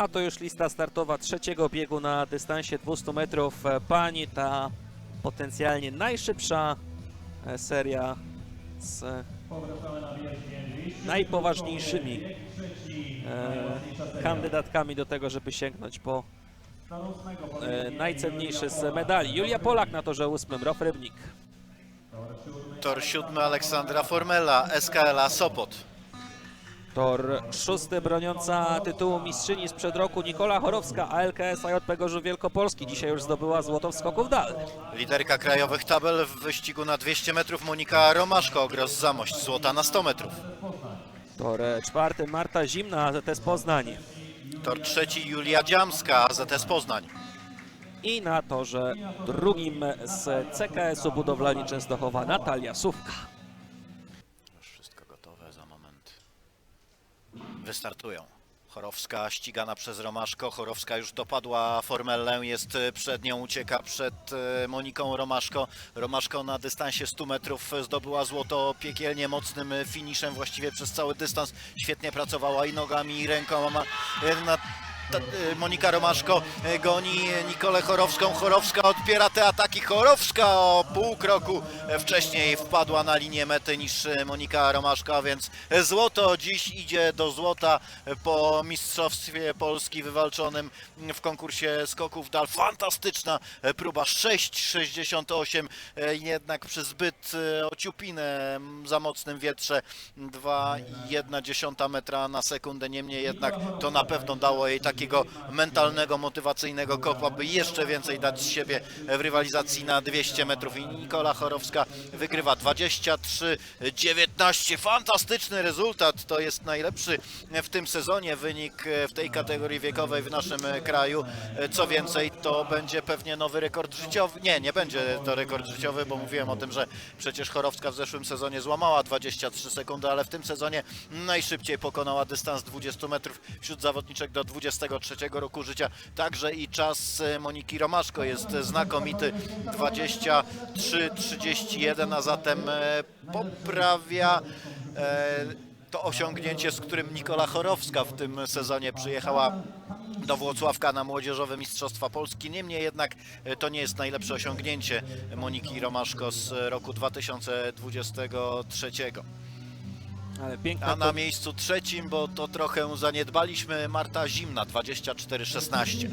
A to już lista startowa trzeciego biegu na dystansie 200 metrów. E, Pani ta potencjalnie najszybsza e, seria z najpoważniejszymi e, kandydatkami do tego, żeby sięgnąć po najcenniejszy z medali. Julia Polak na torze ósmym, Rof Rybnik. Tor siódmy Aleksandra Formela, SKLA Sopot. Tor szósty broniąca tytułu mistrzyni sprzed roku Nikola Chorowska, ALKS AJP Gorzów Wielkopolski. Dzisiaj już zdobyła złoto w skoku w dal. Liderka krajowych tabel w wyścigu na 200 metrów Monika Romaszko, Gros Zamość, złota na 100 metrów. Tor czwarty Marta Zimna, AZS Poznań. Tor trzeci Julia Dziamska, ZS Poznań. I na torze drugim z CKS-u Budowlani Częstochowa Natalia Sówka. Już wszystko gotowe za moment. Wystartują. Chorowska ścigana przez Romaszko. Chorowska już dopadła Formelę, jest e, przed nią, ucieka przed e, Moniką Romaszko. Romaszko na dystansie 100 metrów zdobyła złoto piekielnie mocnym finiszem właściwie przez cały dystans. Świetnie pracowała i nogami, i ręką. Ma, na, ta, e, Monika Romaszko e, goni Nikolę Chorowską. Chorowska odpiera te ataki. Chorowska o pół kroku wcześniej wpadła na linię mety niż e, Monika Romaszka, więc złoto dziś idzie do złota po Mistrzostwie Polski wywalczonym w konkursie skoków dal. Fantastyczna próba 6,68 e, jednak przy zbyt ociupinę za mocnym wietrze 2,1 metra na sekundę. Niemniej jednak to na pewno dało jej takiego mentalnego, motywacyjnego kopa, by jeszcze więcej dać z siebie w rywalizacji na 200 metrów. I Nikola Chorowska wygrywa 23-19. Fantastyczny rezultat. To jest najlepszy w tym sezonie wynik w tej kategorii wiekowej w naszym kraju. Co więcej, to będzie pewnie nowy rekord życiowy. Nie, nie będzie to rekord życiowy, bo mówiłem o tym, że przecież Chorowska w zeszłym sezonie złamała 23 sekundy, ale w tym sezonie najszybciej pokonała dystans 20 metrów wśród zawodniczek do 23 roku życia. Także i czas e, Moniki Romaszko jest znakomity 23-31, a zatem e, poprawia e, to osiągnięcie, z którym Nikola Chorowska w tym sezonie przyjechała do Włocławka na Młodzieżowe Mistrzostwa Polski. Niemniej jednak e, to nie jest najlepsze osiągnięcie Moniki Romaszko z roku 2023. Ale piękna A na miejscu trzecim, bo to trochę zaniedbaliśmy, Marta Zimna 24-16.